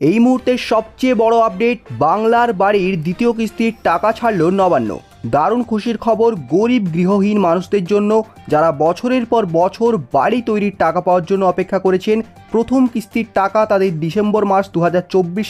এই মুহূর্তের সবচেয়ে বড় আপডেট বাংলার বাড়ির দ্বিতীয় কিস্তির টাকা ছাড়ল নবান্ন। দারুণ খুশির খবর গরিব গৃহহীন মানুষদের জন্য, যারা বছরের পর বছর বাড়ি তৈরির টাকা পাওয়ার জন্য অপেক্ষা করেছেন, প্রথম কিস্তির টাকা তাদের ডিসেম্বর মাস দু হাজার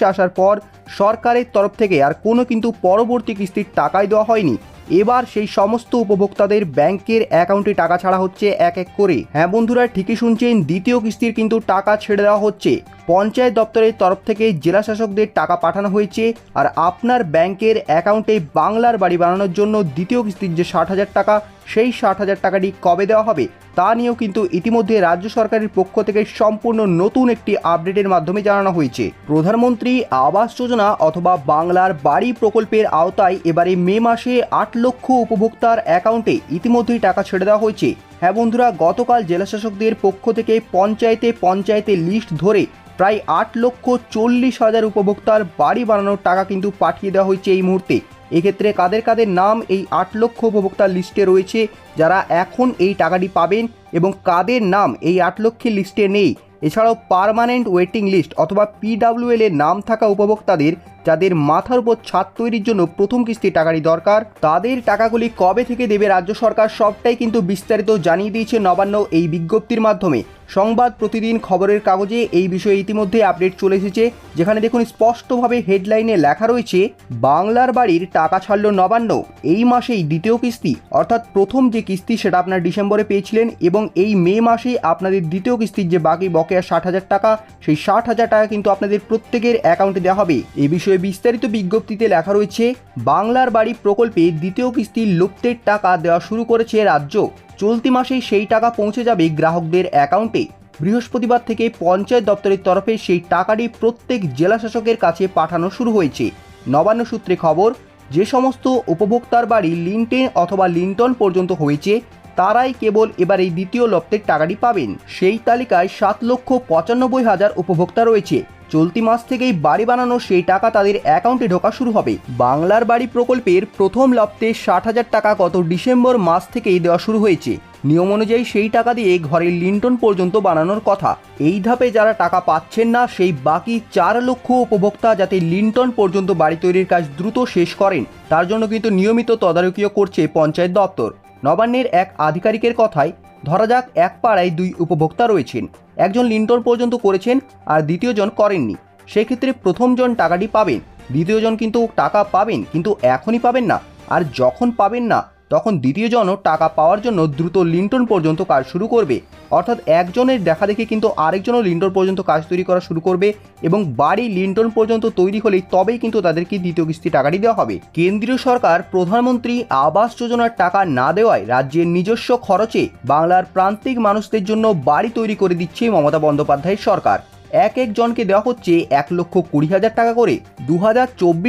আসার পর সরকারের তরফ থেকে আর কোনো কিন্তু পরবর্তী কিস্তির টাকাই দেওয়া হয়নি। এবার সেই সমস্ত উপভোক্তাদের ব্যাংকের অ্যাকাউন্টে টাকা ছাড়া হচ্ছে এক এক করে। হ্যাঁ বন্ধুরা, ঠিকই শুনছেন, দ্বিতীয় কিস্তির কিন্তু টাকা ছেড়ে দেওয়া হচ্ছে। পঞ্চায়েত দপ্তরের তরফ থেকে জেলা শাসকদের টাকা পাঠানো হয়েছে আর আপনার ব্যাংকের অ্যাকাউন্টে বাংলার বাড়ি বানানোর জন্য দ্বিতীয় কিস্তির যে ষাট হাজার টাকা সেই ষাট হাজার টাকাটি কবে দেওয়া হবে তা নিয়েও কিন্তু ইতিমধ্যে রাজ্য সরকারের পক্ষ থেকে সম্পূর্ণ নতুন একটি আপডেটের মাধ্যমে জানানো হয়েছে। প্রধানমন্ত্রী আবাস যোজনা অথবা বাংলার বাড়ি প্রকল্পের আওতায় এবারে মে মাসে আট লক্ষ উপভোক্তার অ্যাকাউন্টে ইতিমধ্যেই টাকা ছেড়ে দেওয়া হয়েছে। হ্যাঁ বন্ধুরা, গতকাল জেলাশাসকদের পক্ষ থেকে পঞ্চায়েতে পঞ্চায়েতে লিস্ট ধরে প্রায় আট লক্ষ চল্লিশ হাজার উপভোক্তার বাড়ি বানানোর টাকা কিন্তু পাঠিয়ে দেওয়া হয়েছে এই মুহূর্তে। এক্ষেত্রে কাদের কাদের নাম এই আট লক্ষ উপভোক্তার লিস্টে রয়েছে, যারা এখন এই টাকাটি পাবেন এবং কাদের নাম এই আট লক্ষের লিস্টে নেই। এছাড়াও পার্মানেন্ট ওয়েটিং লিস্ট অথবা পিডাব্লিউএল এর নাম থাকা উপভোক্তাদের, যাদের মাথার উপর ছাদ তৈরির জন্য প্রথম কিস্তির টাকাটি দরকার, তাদের টাকাগুলি কবে থেকে দেবে রাজ্য সরকার সবটাই কিন্তু বিস্তারিত জানিয়ে দিয়েছে নবান্ন এই বিজ্ঞপ্তির মাধ্যমে। সংবাদ প্রতিদিন খবরের কাগজে এই বিষয়ে ইতিমধ্যে আপডেট চলে এসেছে। যেখানে দেখুন, স্পষ্টভাবে হেডলাইনে লেখা রয়েছে, বাংলার বাড়ির টাকা ছাড়ল নবান্ন। এই মাসেই দ্বিতীয় কিস্তি, অর্থাৎ প্রথম যে কিস্তি সেটা আপনার ডিসেম্বরে পেয়েছিলেন এবং এই মে মাসে আপনাদের দ্বিতীয় কিস্তির যে বাকি বকেয়া ষাট হাজার টাকা, সেই ষাট হাজার টাকা কিন্তু আপনাদের প্রত্যেকের অ্যাকাউন্টে দেওয়া হবে। এ বিষয়ে বিস্তারিত বিজ্ঞপ্তিতে লেখা রয়েছে, বাংলার বাড়ি প্রকল্পে দ্বিতীয় কিস্তির লুপ্তের টাকা দেওয়া শুরু করেছে রাজ্য। চলতি মাসেই সেই টাকা পৌঁছে যাবে গ্রাহকদের অ্যাকাউন্টে। বৃহস্পতিবার থেকে পঞ্চায়েত দপ্তরের তরফে সেই টাকাটি প্রত্যেক জেলাশাসকের কাছে পাঠানো শুরু হয়েছে। নবান্ন সূত্রে খবর, যে সমস্ত উপভোক্তার বাড়ি লিনটেন অথবা লিন্টন পর্যন্ত হয়েছে, তারাই কেবল এবার এই দ্বিতীয় লপ্তের টাকাটি পাবেন। সেই তালিকায় সাত লক্ষ পঁচানব্বই হাজার উপভোক্তা রয়েছে। চলতি মাস থেকেই বাড়ি বানানো সেই টাকা তাদের অ্যাকাউন্টে ঢোকা শুরু হবে। বাংলার বাড়ি প্রকল্পের প্রথম লপ্তে ষাট হাজার টাকা গত ডিসেম্বর মাস থেকেই দেওয়া শুরু হয়েছে। নিয়ম অনুযায়ী সেই টাকা দিয়ে ঘরের লিন্টন পর্যন্ত বানানোর কথা। এই ধাপে যারা টাকা পাচ্ছেন না, সেই বাকি চার লক্ষ উপভোক্তা যাতে লিন্টন পর্যন্ত বাড়ি তৈরির কাজ দ্রুত শেষ করেন, তার জন্য কিন্তু নিয়মিত তদারকিও করছে পঞ্চায়েত দপ্তর। নবান্নের এক আধিকারিকের কথায় ধরা যাক এক পাড়ায় দুই উপভোক্তা রয়েছেন। একজন লিন্টন পর্যন্ত করেছেন আর দ্বিতীয়জন করেননি। সেক্ষেত্রে প্রথমজন টাকাটি পাবেন। দ্বিতীয়জন কিন্তু টাকা পাবেন, কিন্তু এখনই পাবেন না। আর যখন পাবেন না তখন দ্বিতীয়জনও টাকা পাওয়ার জন্য দ্রুত লিন্টন পর্যন্ত কাজ শুরু করবে। অর্থাৎ একজনের দেখা দেখে কিন্তু আরেকজনও লিন্টন পর্যন্ত কাজ তৈরি করা শুরু করবে এবং বাড়ি লিন্টন পর্যন্ত তৈরি হলেই তবেই কিন্তু তাদেরকে দ্বিতীয় কিস্তি টাকাটি দেওয়া হবে। কেন্দ্রীয় সরকার, প্রধানমন্ত্রী আবাস যোজনার টাকা না দেওয়ায় রাজ্যের নিজস্ব খরচে বাংলার প্রান্তিক মানুষদের জন্য বাড়ি তৈরি করে দিচ্ছে মমতা বন্দ্যোপাধ্যায়ের সরকার। এক এক জনকে দেওয়া হচ্ছে এক লক্ষ কুড়ি হাজার টাকা করে। দু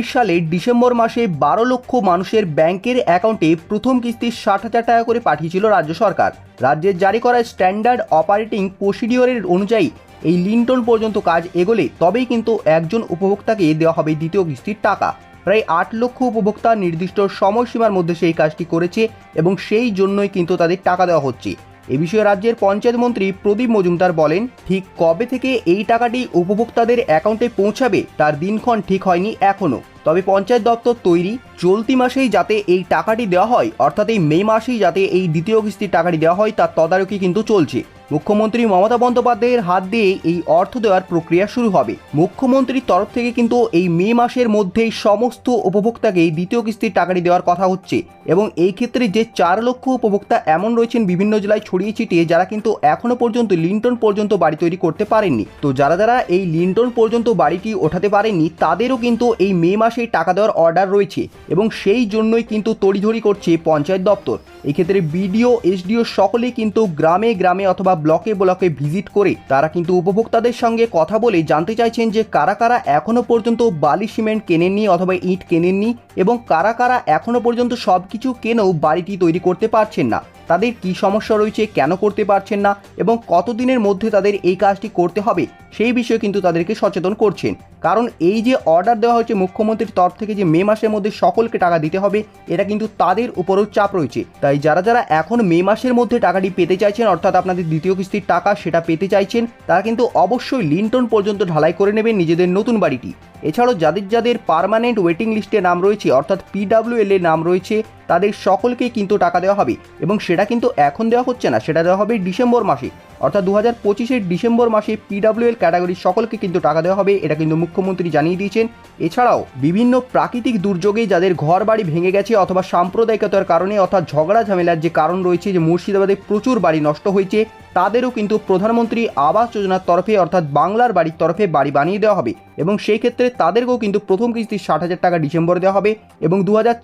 সালের ডিসেম্বর মাসে বারো লক্ষ মানুষের ব্যাংকের অ্যাকাউন্টে প্রথম কিস্তি ষাট হাজার টাকা করে পাঠিয়েছিল রাজ্য সরকার। রাজ্যের জারি করা স্ট্যান্ডার্ড অপারেটিং প্রসিডিওরের অনুযায়ী এই লিন্টন পর্যন্ত কাজ এগোলে তবেই কিন্তু একজন উপভোক্তাকে দেওয়া হবে দ্বিতীয় কিস্তির টাকা। প্রায় আট লক্ষ উপভোক্তা নির্দিষ্ট সময়সীমার মধ্যে সেই কাজটি করেছে এবং সেই জন্যই কিন্তু তাদের টাকা দেওয়া হচ্ছে। এ বিষয়ে রাজ্যের পঞ্চায়েত মন্ত্রী প্রদীপ মজুমদার বলেন, ঠিক কবে থেকে এই টাকাটি উপভোক্তাদের অ্যাকাউন্টে পৌঁছাবে তার দিনক্ষণ ঠিক হয়নি এখনও তবে পঞ্চায়েত দপ্তর তৈরি চলতি মাসেই যাতে এই টাকাটি দেওয়া হয়, অর্থাৎ এই মে মাসেই যাতে এই দ্বিতীয় কিস্তির টাকাটি দেওয়া হয়, তার তদারকি কিন্তু চলছে। মুখ্যমন্ত্রী মমতা বন্দ্যোপাধ্যায়ের হাত দিয়ে এই অর্থ দেওয়ার প্রক্রিয়া শুরু হবে। মুখ্যমন্ত্রীর তরফ থেকে কিন্তু এই মে মাসের মধ্যেই সমস্ত উপভোক্তাকে দ্বিতীয় কিস্তির টাকাটি দেওয়ার কথা হচ্ছে এবং এই ক্ষেত্রে যে চার লক্ষ উপভোক্তা এমন রয়েছেন বিভিন্ন জেলায় ছড়িয়ে ছিটিয়ে যারা কিন্তু এখনও পর্যন্ত লিন্টন পর্যন্ত বাড়ি তৈরি করতে পারেননি। তো যারা যারা এই লিন্টন পর্যন্ত বাড়িটি ওঠাতে পারেননি, তাদেরও কিন্তু এই মে মাসে টাকা দেওয়ার অর্ডার রয়েছে এবং সেই জন্যই কিন্তু তড়িঘড়ি করছে পঞ্চায়েত দপ্তর। এক্ষেত্রে বিডিও, এসডিও সকলেই কিন্তু গ্রামে গ্রামে অথবা ব্লকে ব্লকে ভিজিট করে তারা কিন্তু উপভোক্তাদের সঙ্গে কথা বলে জানতে চাইছেন যে কারা কারা এখনও পর্যন্ত বালি সিমেন্ট কেনেননি অথবা ইট কেনেননি এবং কারা কারা এখনও পর্যন্ত সব কিছু কেনেও বাড়িটি তৈরি করতে পারছেন না। তাদের কি সমস্যা রয়েছে, কেন করতে পারছেন না এবং কতদিনের মধ্যে তাদের এই কাজটি করতে হবে, সেই বিষয়ে কিন্তু তাদেরকে সচেতন করছেন। কারণ এই যে অর্ডার দেওয়া হয়েছে মুখ্যমন্ত্রীর তরফ থেকে যে মে মাসের মধ্যে সকলকে টাকা দিতে হবে, এটা কিন্তু তাদের উপরেও চাপ রয়েছে। তাই যারা যারা এখন মে মাসের মধ্যে টাকাটি পেতে চাইছেন, অর্থাৎ আপনাদের দ্বিতীয় কিস্তির টাকা সেটা পেতে চাইছেন, তারা কিন্তু অবশ্যই লিন্টন পর্যন্ত ঢালাই করে নেবেন নিজেদের নতুন বাড়িটি। এছাড়াও যাদের যাদের পার্মানেন্ট ওয়েটিং লিস্টে নাম রয়েছে, অর্থাৎ পিডাব্লিউএল এর নাম রয়েছে তাদের সকলকে কিন্তু টাকা দেওয়া হবে এবং সেটা কিন্তু এখন দেওয়া হচ্ছে না, সেটা দেওয়া হবে ডিসেম্বর মাসে। অর্থাৎ দু হাজার পঁচিশের ডিসেম্বর মাসে পিডাব্লিউএল ক্যাটাগরির সকলকে কিন্তু টাকা দেওয়া হবে, এটা কিন্তু মুখ্যমন্ত্রী জানিয়ে দিয়েছেন। এছাড়াও বিভিন্ন প্রাকৃতিক দুর্যোগে যাদের ঘর বাড়ি ভেঙে গেছে অথবা সাম্প্রদায়িকতার কারণে অর্থাৎ ঝগড়া ঝামেলার যে কারণ রয়েছে যে মুর্শিদাবাদে প্রচুর বাড়ি নষ্ট হয়েছে, তাদেরও কিন্তু প্রধানমন্ত্রী আবাস যোজনার তরফে অর্থাৎ বাংলার বাড়ির তরফে বাড়ি বানিয়ে দেওয়া হবে এবং সেই ক্ষেত্রে তাদেরকেও কিন্তু প্রথম কিস্তি ষাট হাজার টাকা ডিসেম্বরে দেওয়া হবে এবং দু হাজার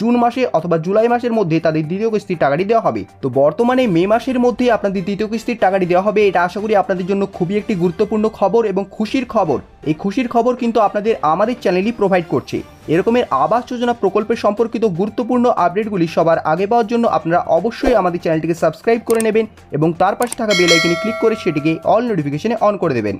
জুন মাসে অথবা জুলাই মাসের মধ্যে তাদের দ্বিতীয় কিস্তির টাকাটি দেওয়া হবে। তো বর্তমানে মে মাসের মধ্যে আপনাদের দ্বিতীয় কিস্তির টাকাটি দেওয়া হবে, এটা আশা করি আপনাদের জন্য খুবই একটি গুরুত্বপূর্ণ খবর এবং খুশির খবর। এই খুশির খবর কিন্তু আপনাদের আমাদের চ্যানেলই প্রোভাইড করছে। এরকমের আবাস যোজনা প্রকল্পের সম্পর্কিত গুরুত্বপূর্ণ আপডেটগুলি সবার আগে পাওয়ার জন্য আপনারা অবশ্যই আমাদের চ্যানেলটিকে সাবস্ক্রাইব করে নেবেন এবং তার পাশে থাকা বেল আইকনে ক্লিক করে সেটিকে অল নোটিফিকেশনে অন করে দেবেন।